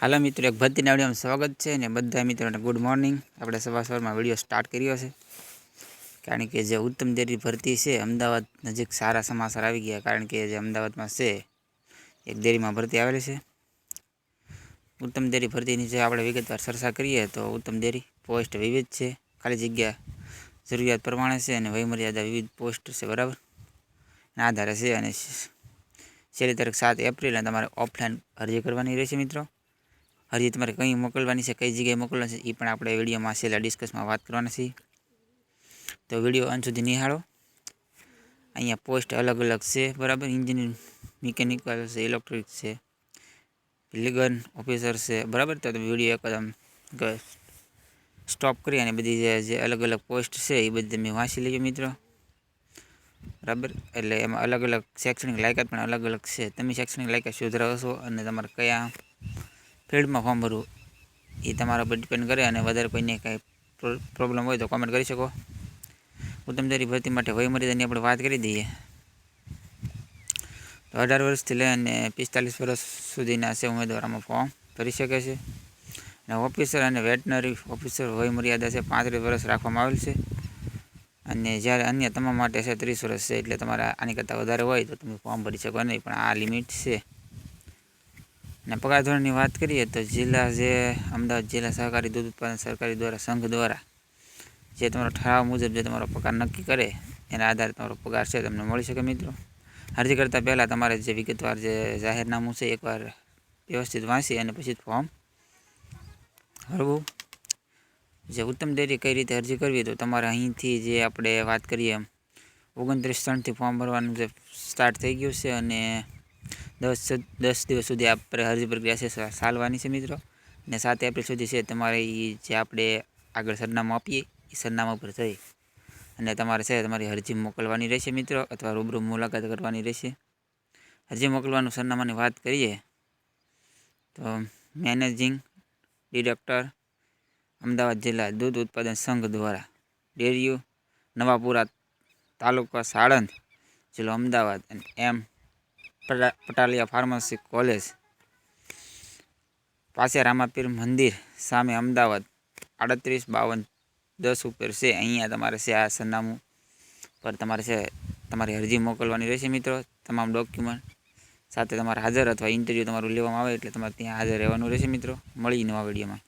હાલો મિત્રો, એક ભરતીના વિડીયોમાં સ્વાગત છે ને બધા મિત્રોને ગુડ મોર્નિંગ. આપણે સવાર સવારમાં વીડિયો સ્ટાર્ટ કર્યો છે. કારણ કે જે ઉત્તમ દેરી ભરતી છે, અમદાવાદ નજીક સારા સમાચાર આવી ગયા. કારણ કે જે અમદાવાદમાં છે, એક દેરીમાં ભરતી આવેલી છે. ઉત્તમ દેરી ભરતીની જે આપણે વિગતવાર ચર્ચા કરીએ તો ઉત્તમ દેરી પોસ્ટ વિવિધ છે. ખાલી જગ્યા જરૂરિયાત પ્રમાણે છે અને વયમર્યાદા વિવિધ પોસ્ટ છે, બરાબર? એના આધારે છે અને છેલ્લી તારીખ સાત એપ્રિલ અને તમારે ઓફલાઈન અરજી કરવાની રહેશે મિત્રો. અરજી તમારે કઈ મોકલવાની છે, કઈ જગ્યાએ મોકલવાની છે એ પણ આપણે વિડીયોમાં છેલ્લા ડિસ્કસમાં વાત કરવાના છીએ તો વીડિયો અંત સુધી નિહાળો. અહીંયા પોસ્ટ અલગ અલગ છે, બરાબર? એન્જિનિયર મિકેનિકલ છે ઇલેક્ટ્રિક છે લીગન ઓફિસર છે, બરાબર? તો વીડિયો એકદમ સ્ટોપ કરી અને બધી જે અલગ અલગ પોસ્ટ છે એ બધી તમે વાંચી લેજો મિત્રો. બરાબર? એટલે એમાં અલગ અલગ શૈક્ષણિક લાયકાત પણ અલગ અલગ છે. તમે શૈક્ષણિક લાયકાત સુધરાવો છો અને તમારે કયા ફિલ્ડમાં ફોર્મ ભરવું, એ તમારા પર ડિપેન્ડ કરે અને વધારે કોઈને કાંઈ પ્રોબ્લેમ હોય તો કોમેન્ટ કરી શકો. ઉત્તમધારી ભરતી માટે વયમર્યાદાની આપણે વાત કરી દઈએ. તો અઢાર વર્ષથી લઈને પિસ્તાલીસ વર્ષ સુધીના છે ઉમેદવારોમાં ફોર્મ ભરી શકે છે. અને ઓફિસર અને વેટનરી ઓફિસર વયમર્યાદા છે પાંત્રીસ વર્ષ રાખવામાં આવેલ છે. અને જ્યારે અન્ય તમામ માટે છે ત્રીસ વર્ષ છે, એટલે તમારે આની કરતાં વધારે હોય તો તમે ફોર્મ ભરી શકો નહીં, પણ આ લિમિટ છે. અને પગાર ધોરણની વાત કરીએ તો જિલ્લા જે અમદાવાદ જિલ્લા સહકારી દૂધ ઉત્પાદન સરકારી દ્વારા સંઘ દ્વારા જે તમારો ઠરાવ મુજબ જે તમારો પગાર નક્કી કરે, એના આધારે તમારો પગાર છે તમને મળી શકે મિત્રો. અરજી કરતાં પહેલાં તમારે જે વિગતવાર જે જાહેરનામું છે એકવાર વ્યવસ્થિત વાંચી અને પછી ફોર્મ ભરવું. જે ઉત્તમ ડેરી કઈ રીતે અરજી કરવી તો તમારે અહીંથી જે આપણે વાત કરીએ એમ, ઓગણત્રીસ ત્રણથી ફોર્મ ભરવાનું જે સ્ટાર્ટ થઈ ગયું છે અને દસ દસ દિવસ સુધી આપણે અરજી પ્રક્રિયા છે ચાલવાની છે મિત્રો. ને સાત એપ્રિલ સુધી છે તમારે એ જે આપણે આગળ સરનામું આપીએ એ સરનામા પર જઈ અને તમારે છે તમારી અરજી મોકલવાની રહેશે મિત્રો, અથવા રૂબરૂ મુલાકાત કરવાની રહેશે. અરજી મોકલવાનું સરનામાની વાત કરીએ, તો મેનેજિંગ ડિરેક્ટર, અમદાવાદ જિલ્લા દૂધ ઉત્પાદન સંઘ દ્વારા ડેરીઓ નવાપુરા તાલુકા સાળંદ, જિલ્લો અમદાવાદ, અને એમ પટાલિયા ફાર્મસી કોલેજ. પાસે રામાપીર મંદિર, સામે અમદાવાદ. આડત્રીસ, બાવન, દસ ઉપર છે. અહીંયા તમારે છે આ સરનામું પર તમારે છે, તમારી અરજી મોકલવાની રહેશે મિત્રો. તમામ ડોક્યુમેન્ટ. સાથે તમારે હાજર અથવા ઇન્ટરવ્યૂ તમારું લેવામાં આવે એટલે તમારે ત્યાં હાજર રહેવાનું રહેશે મિત્રો. મળી નવા વિડીયોમાં.